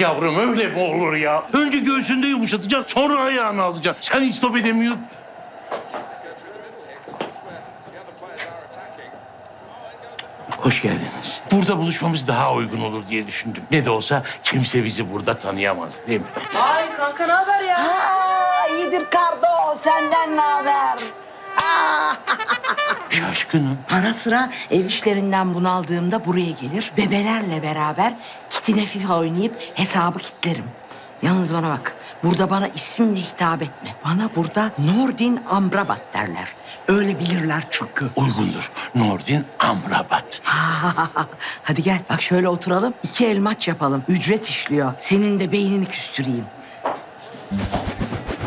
Yavrum öyle mi olur ya? Önce göğsünde yumuşatacaksın sonra ayağını alacaksın. Sen istop edemiyorsun. Hoş geldiniz. Burada buluşmamız daha uygun olur diye düşündüm. Ne de olsa kimse bizi burada tanıyamaz değil mi? Ay kanka ne haber ya? Aa, iyidir Kardo. Senden ne haber? Şaşkınım. Ara sıra ev işlerinden bunaldığımda buraya gelir. Bebelerle beraber kitine FIFA oynayıp hesabı kitlerim. Yalnız bana bak. Burada bana ismimle hitap etme. Bana burada Nordin Amrabat derler. Öyle bilirler çünkü. Uygundur. Nordin Amrabat. Hadi gel bak şöyle oturalım. iki el maç yapalım. Ücret işliyor. Senin de beynini küstüreyim.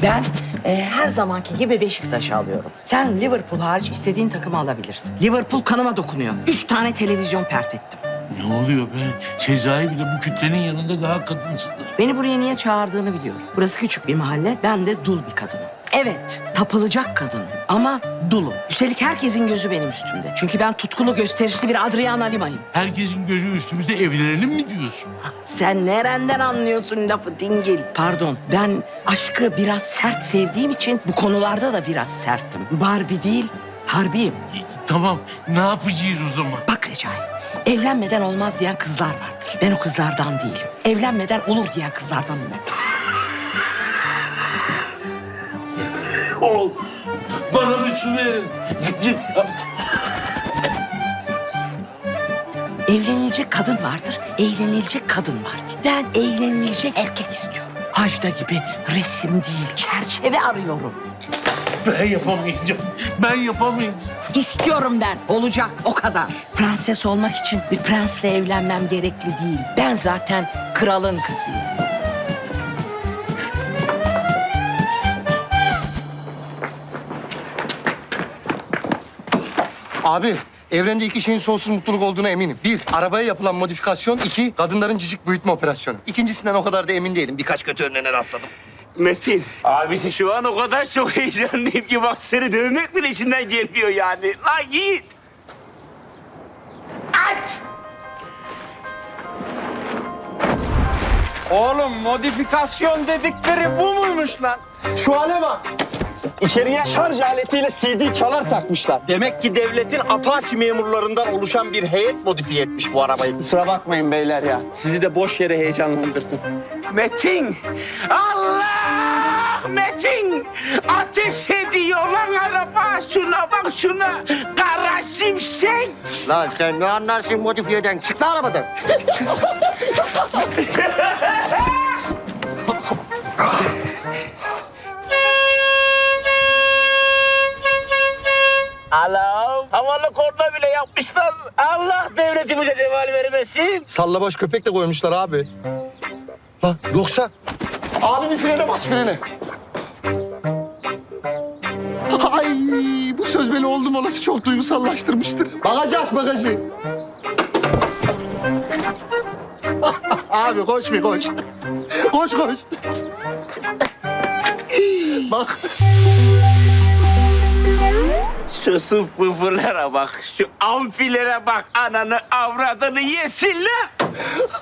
Ben e, her zamanki gibi Beşiktaş'ı alıyorum. Sen Liverpool hariç istediğin takımı alabilirsin. Liverpool kanıma dokunuyor. Üç tane televizyon pert ettim. Ne oluyor be? Sezai bile bu kütlenin yanında daha kadınsıdır. Beni buraya niye çağırdığını biliyorum. Burası küçük bir mahalle. Ben de dul bir kadınım. Evet, tapılacak kadın ama dulum. Üstelik herkesin gözü benim üstümde. Çünkü ben tutkulu gösterişli bir Adriana Lima'yım. Herkesin gözü üstümüzde evlenelim mi diyorsun? Sen nereden anlıyorsun lafı dingil? Pardon, ben aşkı biraz sert sevdiğim için bu konularda da biraz serttim. Barbie değil, harbiyim. Tamam, ne yapacağız o zaman? Bak Recai, evlenmeden olmaz diyen kızlar vardır. Ben o kızlardan değilim. Evlenmeden olur diyen kızlardanım ben. Ol. Bana bir su verin. Gıcık yaptım. Evlenilecek kadın vardır, eğlenilecek kadın vardır. Ben eğlenilecek erkek istiyorum. Ajda gibi resim değil, çerçeve arıyorum. Ben yapamayacağım. Ben yapamayacağım. İstiyorum ben. Olacak o kadar. Prenses olmak için bir prensle evlenmem gerekli değil. Ben zaten kralın kızıyım. Abi evrende iki şeyin sonsuz mutluluk olduğuna eminim. Bir, arabaya yapılan modifikasyon. iki kadınların cicik büyütme operasyonu. İkincisinden o kadar da emin değilim. Birkaç kötü örneğine rastladım. Metin, abisi şu an o kadar çok heyecanlıyım ki bak seni dövmek bile içimden gelmiyor yani. Lan git. Aç. Oğlum modifikasyon dedikleri bu muymuş lan? Şu hale bak. İçeriye şarj aletiyle CD çalar takmışlar. Demek ki devletin Apache memurlarından oluşan bir heyet modifiye etmiş bu arabayı. Kusura bakmayın beyler ya. Sizi de boş yere heyecanlandırdım. Metin. Allah! Metin! Ateş ediyor lan araba. Şuna bak şuna. Kara şimşek. Lan sen ne anlarsın modifiyeden? Çık lan arabadan. Allah'ım havalı korna bile yapmışlar. Allah devletimize zeval vermesin. Salla baş köpek de koymuşlar abi. Lan yoksa... Abi bir frene bas frene. Ay bu söz beni oldum olası çok duygusallaştırmıştır. Aç bagajı. abi koş bir koş. Koş koş. Bak. Şu subwooferlara bak, şu amfilere bak. Ananı avradını yesinler.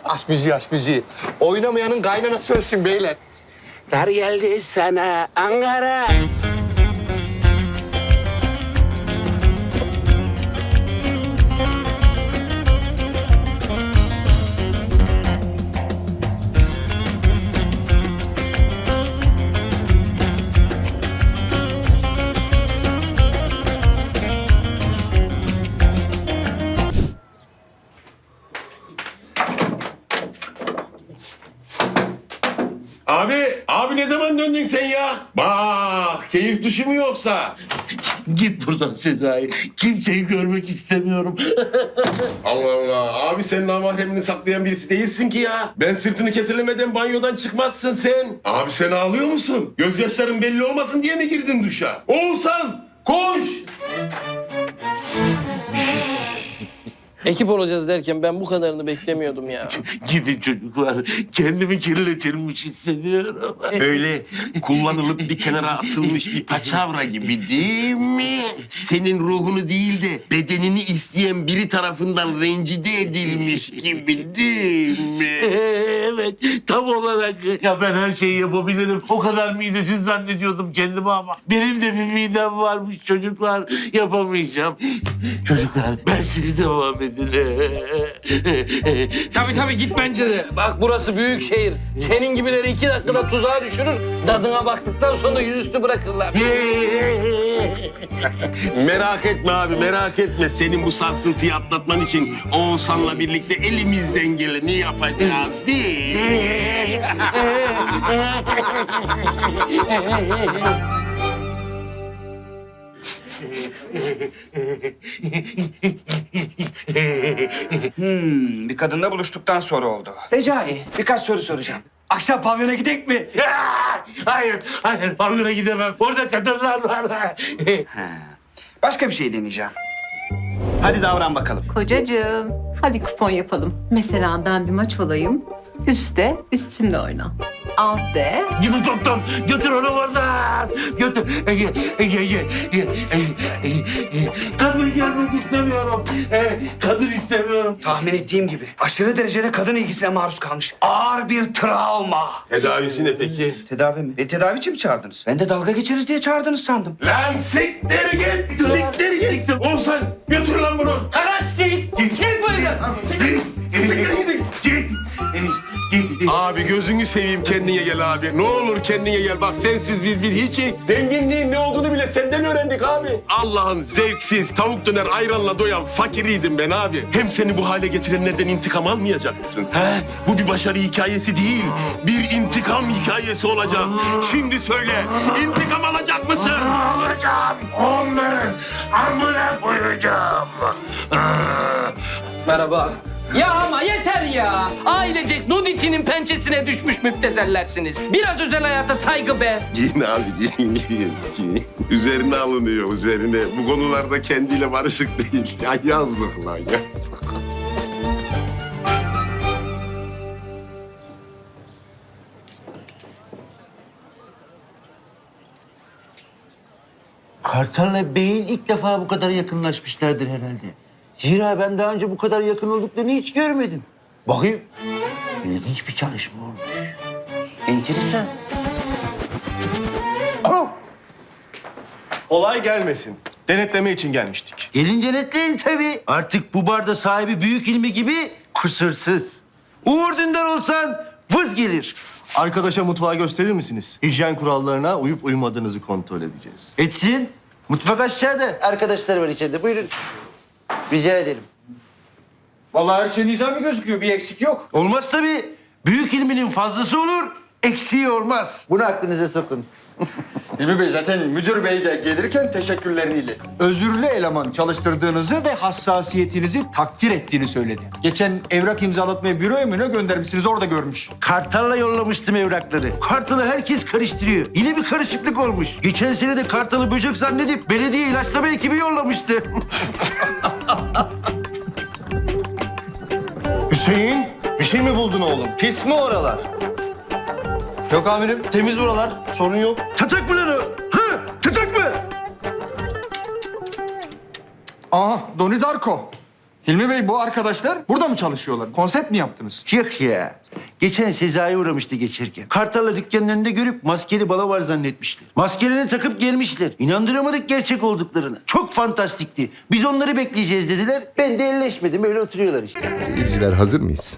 Aç müziği aç müziği. Oynamayanın kaynanası ölsün beyler. Dar geldi sana Ankara. Abi, abi ne zaman döndün sen ya? Bak, keyif dışı mı yoksa? Git buradan Sezai. Kimseyi görmek istemiyorum. Allah Allah, abi sen namahremini saklayan birisi değilsin ki ya. Ben sırtını keselemeden banyodan çıkmazsın sen. Abi sen ağlıyor musun? Gözyaşların belli olmasın diye mi girdin duşa? Oğuzhan, koş! Ekip olacağız derken ben bu kadarını beklemiyordum ya. Gidin çocuklar. Kendimi kirletilmiş hissediyorum. Öyle kullanılıp bir kenara atılmış bir paçavra gibi değil mi? Senin ruhunu değil de bedenini isteyen biri tarafından rencide edilmiş gibi değil mi? evet tam olarak. Ya ben her şeyi yapabilirim. O kadar midesiz zannediyordum kendimi ama. Benim de bir midem varmış çocuklar. Yapamayacağım. Çocuklar ben siz devam edin. Tabii tabii git bence de. Bak burası büyük şehir. Senin gibileri iki dakikada tuzağa düşürür. Dadına baktıktan sonra yüzüstü bırakırlar. Merak etme abi merak etme. Senin bu sarsıntıyı atlatman için Oğuzhan'la birlikte elimizden geleni yapacağız değil Hmm, bir kadınla buluştuktan sonra oldu. Recai, birkaç soru soracağım. Akşam pavyona gidek mi? hayır, hayır. Pavyona gidemem. Orada kadınlar var. Başka bir şey deneyeceğim. Hadi davran bakalım. Kocacığım, hadi kupon yapalım. Mesela ben bir maç olayım. Üste, üstümle oyna. Alt de. Gidin doktor. Götür onu oradan. Götür. Ege, Ege, Ege. Ege, Ege, Ege. Kadın görmek istemiyorum. Ee, kadın istemiyorum. Tahmin ettiğim gibi aşırı derecede kadın ilgisine maruz kalmış. Ağır bir travma. Tedavisi ne peki? Tedavi mi? E tedavi için mi çağırdınız? Ben de dalga geçeriz diye çağırdınız sandım. Lan siktir git! Siktir git! Oğuzhan götür lan bunu! Kaç git. Git. Git buraya. Siktir gidin! Git. Abi gözünü seveyim kendine gel abi. Ne olur kendine gel. Bak sensiz biz bir hiçi. Zenginliğin ne olduğunu bile senden öğrendik abi. Allah'ın zevksiz tavuk döner ayranla doyan fakiriydim ben abi. Hem seni bu hale getirenlerden intikam almayacak mısın? He? Bu bir başarı hikayesi değil. Bir intikam hikayesi olacak. Şimdi söyle. intikam alacak mısın? Alacağım. Onların amına koyacağım. Merhaba. Ya ama yeter ya. Ailecek Nuditi'nin pençesine düşmüş müptezellersiniz. Biraz özel hayata saygı be. Giyin abi giyin giyin. giyin. Üzerine alınıyor üzerine. Bu konularda kendiyle barışık değil. Ya yazdık lan yazdık. Kartal'la Bey'in ilk defa bu kadar yakınlaşmışlardır herhalde. Zira ben daha önce bu kadar yakın olduklarını hiç görmedim. Bakayım. İlginç bir çalışma olmuş. Enteresan. Alo. Olay gelmesin. Denetleme için gelmiştik. Gelin denetleyin tabii. Artık bu barda sahibi büyük ilmi gibi kusursuz. Uğur Dündar olsan vız gelir. Arkadaşa mutfağı gösterir misiniz? Hijyen kurallarına uyup uymadığınızı kontrol edeceğiz. Etsin. Mutfak aşağıda. Arkadaşlar var içeride. Buyurun. Rica ederim. Vallahi her şey nizami gözüküyor. Bir eksik yok. Olmaz tabii. Büyük ilminin fazlası olur, eksiği olmaz. Bunu aklınıza sokun. Hilmi Bey zaten müdür bey de gelirken teşekkürlerini iletti. Özürlü eleman çalıştırdığınızı ve hassasiyetinizi takdir ettiğini söyledi. Geçen evrak imzalatmaya büroya mı ne göndermişsiniz orada görmüş. Kartal'la yollamıştım evrakları. Kartal'ı herkes karıştırıyor. Yine bir karışıklık olmuş. Geçen sene de Kartal'ı böcek zannedip belediye ilaçlama ekibi yollamıştı. Hüseyin, bir şey mi buldun oğlum? Pis mi oralar? Yok amirim, temiz buralar. Sorun yok. Tatak mı lan o? Ha? Tatak mı? Aha Doni Darko. Hilmi Bey bu arkadaşlar burada mı çalışıyorlar? Konsept mi yaptınız? Yok ya. Geçen Sezai uğramıştı geçerken. Kartal'la dükkanın önünde görüp maskeli bala var zannetmişler. Maskelerini takıp gelmişler. İnandıramadık gerçek olduklarını. Çok fantastikti. Biz onları bekleyeceğiz dediler. Ben de elleşmedim. Öyle oturuyorlar işte. Seyirciler hazır mıyız?